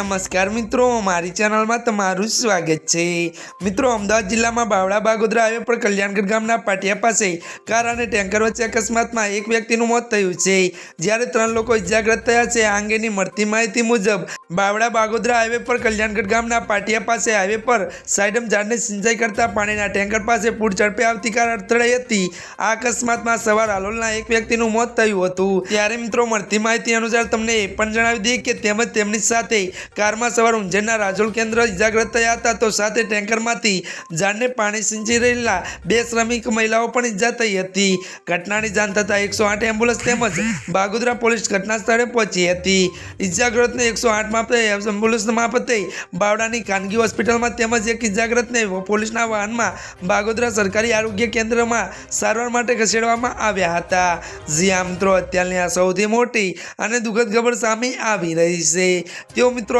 નમસ્કાર મિત્રો, મારી ચેનલમાં તમારું સ્વાગત છે. મિત્રો, અમદાવાદ જિલ્લામાં બાવળા બાગોદરા હાઈવે પર કલ્યાણગઢ ગામના પાટિયા પાસે કાર અને ટેન્કર વચ્ચે અકસ્માતમાં એક વ્યક્તિનું મોત થયું છે. જ્યારે ત્રણ લોકો ઇજાગ્રસ્ત થયા છે, આ અંગેની મળતી માહિતી મુજબ, બાવળા બાગોદરા હાઈવે પર કલ્યાણગઢ ગામના પાટિયા પાસે હાઈવે પર સાઈડમ ઝાડને સિંચાઈ કરતા પાણીના ટેન્કર પાસે પૂર ઝડપે આવતી કાર અડથળાઈ હતી. આ અકસ્માતમાં સવાર હાલોલના એક વ્યક્તિનું મોત થયું હતું. ત્યારે મિત્રો, મળતી માહિતી અનુસાર તમને એ પણ જણાવી દઈએ કે તેમજ તેમની સાથે કારમાં સવાર ઊંઝેરના રાજોલ કેન્દ્ર ઇજાગ્રસ્ત થયા હતા, તો સાથે ટેન્કરમાંથી ઝાડને પાણી સિંચી રહેલા બે શ્રમિક મહિલાઓ પણ ઈજા થઈ હતી. ઘટનાની જાણ થતાં એકસો આઠ એમ્બ્યુલન્સ તેમજ બાગોદરા પોલીસ ઘટના સ્થળે પહોંચી હતી. ઇજાગ્રસ્તને એકસો આઠ મારફતે એમ્બ્યુલન્સ મારફતે બાવડાની ખાનગી હોસ્પિટલમાં તેમજ એક ઇજાગ્રસ્તને પોલીસના વાહનમાં બાગોદરા સરકારી આરોગ્ય કેન્દ્રમાં સારવાર માટે ખસેડવામાં આવ્યા હતા. જ્યાં મિત્રો, અત્યારની આ સૌથી મોટી અને દુઃખદ ખબર સામે આવી રહી છે. તેઓ મિત્રો